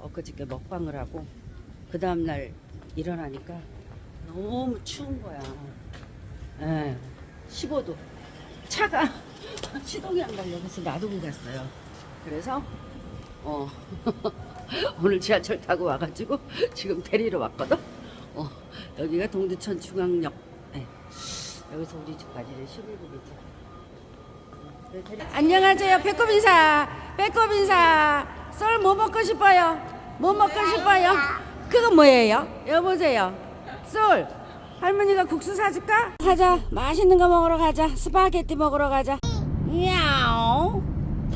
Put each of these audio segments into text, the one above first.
엊그저께 먹방을 하고 그 다음날 일어나니까 너무 추운 거야. 예, 15도. 차가 시동이 안 달려. 그래서 놔두고 갔어요. 그래서 어 오늘 지하철 타고 와가지고 지금 데리러 왔거든. 어 여기가 동두천 중앙역. 예. 여기서 우리 집까지는 11분이지. 안녕하세요. 배꼽 인사. 배꼽 인사. 썰 뭐 먹고 싶어요? 뭐 먹고 싶어요? 그거 뭐예요? 여보세요. 썰. 할머니가 국수 사줄까? 가자. 맛있는 거 먹으러 가자. 스파게티 먹으러 가자. 야옹.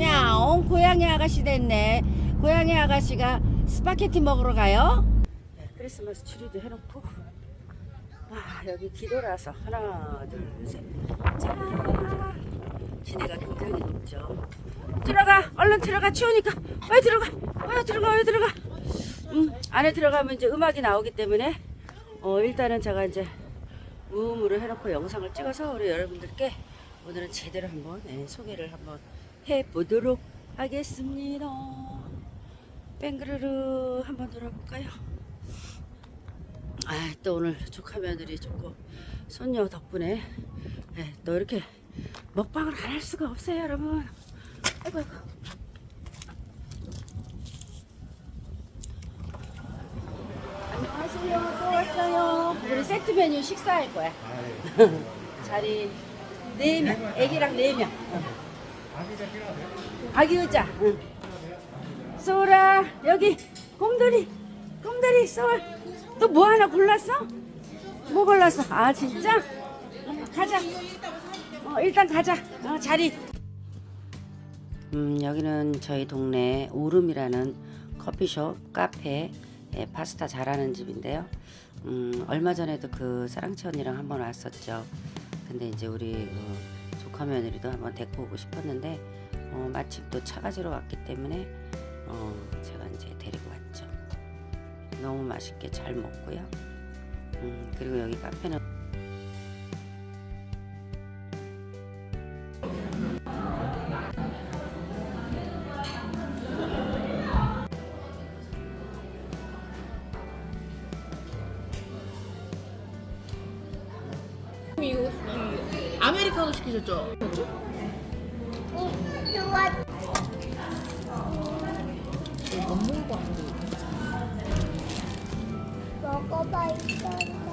야옹. 고양이 아가씨 됐네. 고양이 아가씨가 스파게티 먹으러 가요. 네, 크리스마스 추리도 해놓고. 아, 여기 기도라서 하나, 둘, 셋. 자. 시내가 굉장히 높죠. 들어가, 얼른 들어가. 추우니까. 왜 들어가? 왜 들어가? 왜 들어가? 음, 안에 들어가면 이제 음악이 나오기 때문에 어, 일단은 제가 이제 무음으로 해놓고 영상을 찍어서 우리 여러분들께 오늘은 제대로 한번 예, 소개를 한번 해보도록 하겠습니다. 뱅그르르 한번 돌아볼까요? 아, 또 오늘 조카 며느리 좋고 손녀 덕분에 예, 또 이렇게 먹방을 안 할 수가 없어요, 여러분. 아이고, 아이고. 안녕하세요. 또 왔어요. 우리 세트 메뉴 식사할 거야. 자리 네 명, 애기랑 네 명. 아기 의자. 응. 소라 여기 곰돌이, 곰돌이 소라. 또뭐 하나 골랐어? 뭐 골랐어? 아 진짜? 응, 가자. 어, 일단 가자. 어, 자리. 음, 여기는 저희 동네 오름이라는 커피숍, 카페, 예, 파스타 잘하는 집인데요. 음, 얼마 전에도 그 사랑채 언니랑 한번 왔었죠. 근데 이제 우리 그 조카 며느리도 한번 데리고 오고 싶었는데 어, 마침 또 차가지러 왔기 때문에 어, 제가 이제 데리고 왔죠. 너무 맛있게 잘 먹고요. 음, 그리고 여기 카페는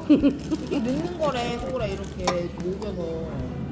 이게 넣는 거래 소라 이렇게 녹여서.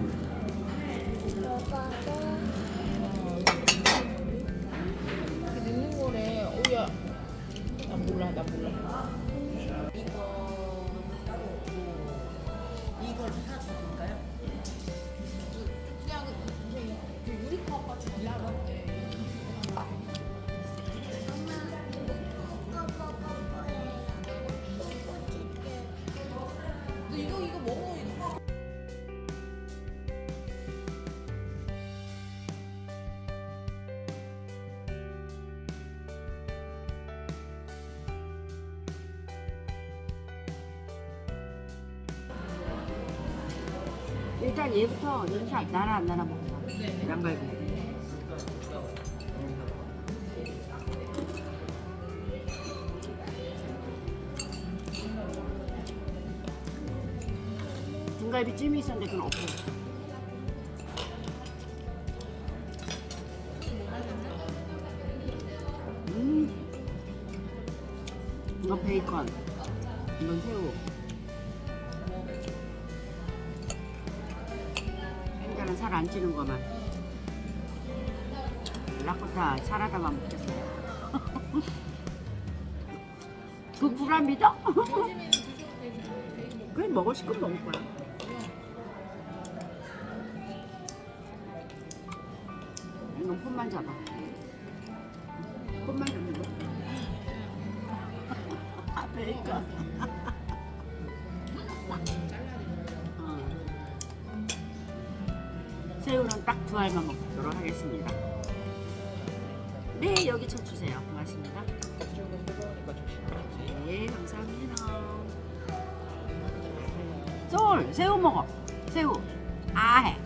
일단 얘부터 안 나나 안 나나 먹어봐. 양갈비. 등갈비 찜이 있었는데 그건 없어. 음. 이거 베이컨. 이건 새우. 살 안 찌는 거만. 라코타 사라다만 먹겠어요. 그 불안 믿어? 그냥 먹을 시큼 먹을 거야. 이건 폰만 잡아. 새우는 딱 두 알만 먹도록 하겠습니다. 네, 여기 쳐 주세요. 고맙습니다. 네, 감사합니다. 솔, 새우 먹어. 새우. 아해.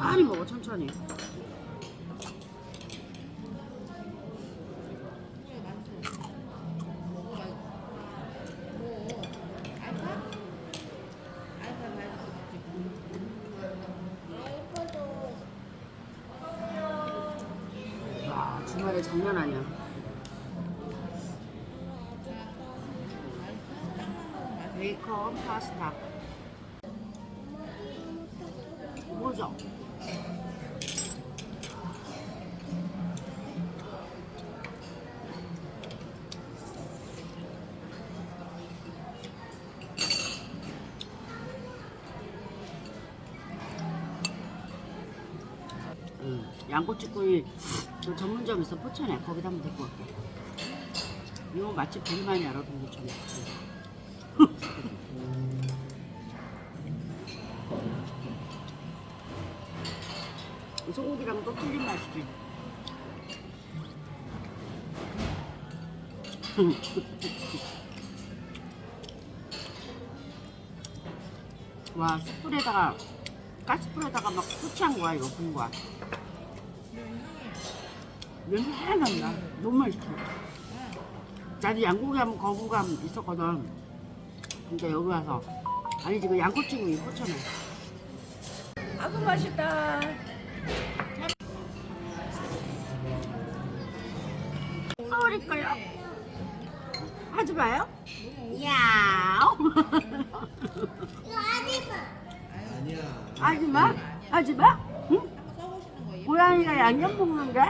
천천히 먹어, 천천히. 와, 주말에 장난 아니야. 베이컨 파스타. 양꼬치구이 그 전문점 있어 포천에 거기다 한번 데리고 갈게. 이거 되게 많이 알아 동구천에. 소고기랑 또 틀린 맛이지. 와 숯불에다가 가스불에다가 막 후치한 거야 이거 본 거야. 냄새 하나도 안 나. 너무 맛있어. 나도 양고기 하면 거부감 있었거든. 근데 여기 와서 아니 지금 양꼬치구이 포천에. 아구 맛있다. 서울이 걸요. 하지 마요. 야옹. 하지 마. 하지 마. 응? 고양이가 양념 먹는데?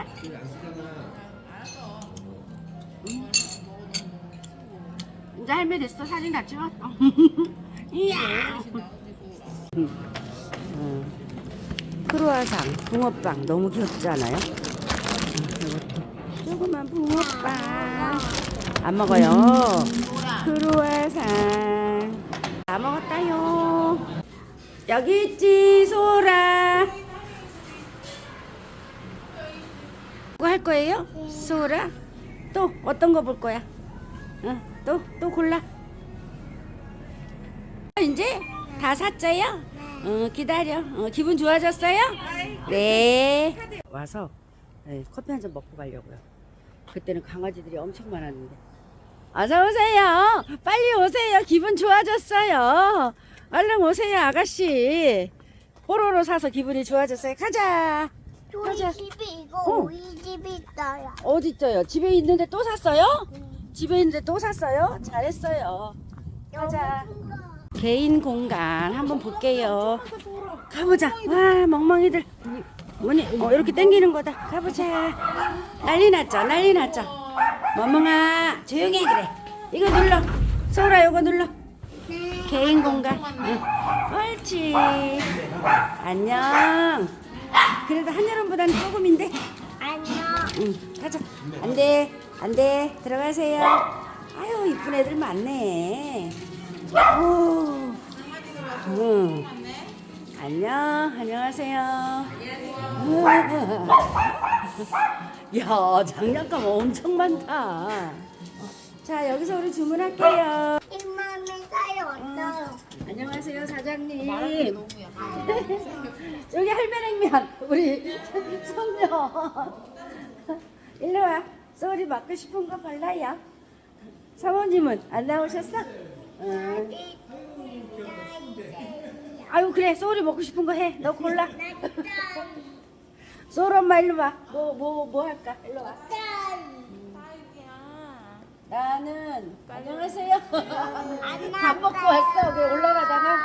응. 이제 할매 됐어. 사진 다 찍었어. 이야. 크로아상, 붕어빵 너무 귀엽지 않아요? 이것도 조그만 붕어빵 안 먹어요. 크로아상 다 먹었다요. 여기 있지 소라. 뭐할 거예요? 소라? 또 어떤 거 볼 거야? 응, 또, 또 골라. 이제 다 샀어요? 어, 기다려. 어, 기분 좋아졌어요? 네. 와서 네, 커피 한 잔 먹고 가려고요. 그때는 강아지들이 엄청 많았는데. 어서 오세요. 빨리 오세요. 기분 좋아졌어요. 얼른 오세요, 아가씨. 뽀로로 사서 기분이 좋아졌어요. 가자. 우리 가자. 집에 이거 어. 우리 집에 있어요. 어디 있어요? 집에 있는데 또 샀어요? 집에 있는데 또 샀어요? 잘했어요. 가자. 개인 공간 한번 볼게요. 가보자. 와 멍멍이들 뭐니 어, 이렇게 땡기는 거다. 가보자. 난리 났죠. 난리 났죠. 멍멍아 조용히 해 그래. 이거 눌러. 소라 이거 눌러. 개인 공간. 응. 옳지. 안녕. 그래도 한여름보다는 조금인데. 안녕. 응, 가자. 안 돼, 안 돼. 들어가세요. 아유, 이쁜 애들 많네. 오. 응. 안녕, 안녕하세요. 야, 장난감 엄청 많다. 자, 여기서 우리 주문할게요. 이맘에 사이 어때요? 안녕하세요, 사장님. 약간 여기 할매냉면 우리 손녀 일로 와. 소리 맡고 싶은 거 발라요. 사모님은 안 나오셨어? 응. 아유 그래. 소리 먹고 싶은 거 해. 너 골라. 소리 엄마 일로 와 뭐 뭐 뭐 할까? 일로 와. 나는 안녕하세요. 밥 먹고 왔어. 그 올라가다가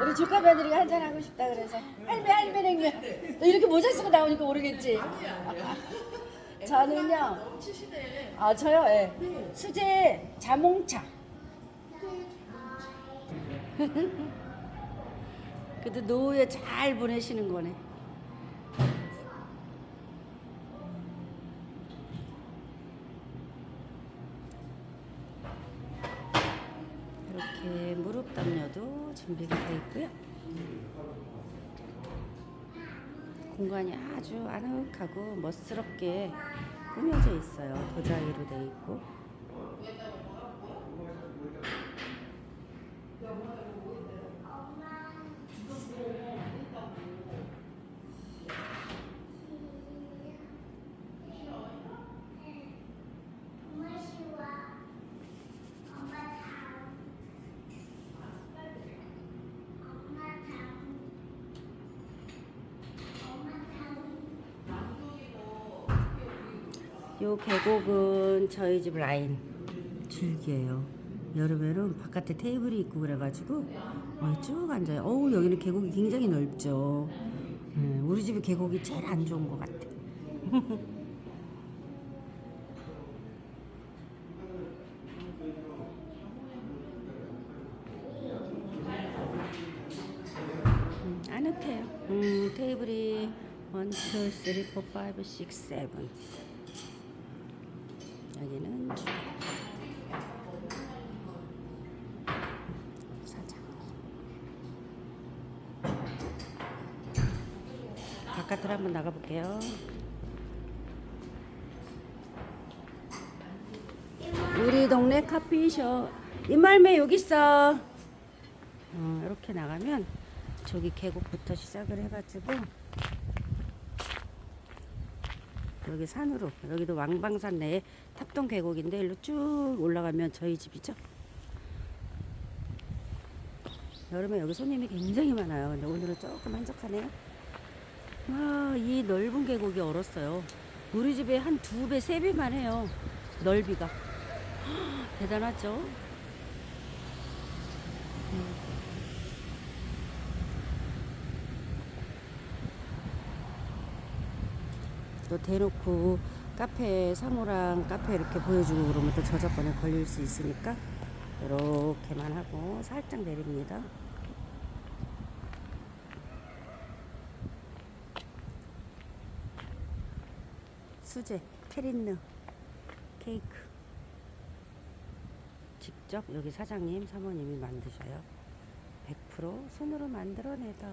우리 조카 며느리가 한잔 하고 싶다 그래서 할매 할매 냉면. 너 이렇게 모자 쓰고 나오니까 모르겠지. 저는요 아 저요? 예. 수제 자몽차. 그래도 노후에 잘 보내시는 거네 이렇게 무릎 담요도 준비가 되어 있고요. 공간이 아주 아늑하고 멋스럽게 꾸며져 있어요. 도자기로 돼 있고. 요 계곡은 저희 집 라인 줄기예요. 여름에는 바깥에 테이블이 있고 그래가지고 어, 쭉 앉아요. 어우 여기는 계곡이 굉장히 넓죠. 네, 우리 집이 계곡이 제일 안 좋은 것 같아. 음, 아늑해요. 음, 테이블이 1, 2, 3, 4, 5, 6, 7 여기는 주 사장. 바깥으로 한번 나가볼게요. 우리 동네 커피숍. 이말매 여기 있어. 어, 이렇게 나가면 저기 계곡부터 시작을 해가지고 여기 산으로 여기도 왕방산 내에 탑동 계곡인데 일로 쭉 올라가면 저희 집이죠. 여름에 여기 손님이 굉장히 많아요. 근데 오늘은 조금 한적하네요. 와, 이 넓은 계곡이 얼었어요. 우리 집에 한 두 배, 세 배만 해요. 넓이가. 대단하죠? 또 대놓고 카페 상호랑 카페 이렇게 보여주고 그러면 또 저작권에 걸릴 수 있으니까 이렇게만 하고 살짝 내립니다. 수제 페린느 케이크 직접 여기 사장님 사모님이 만드셔요. 100% 손으로 만들어내다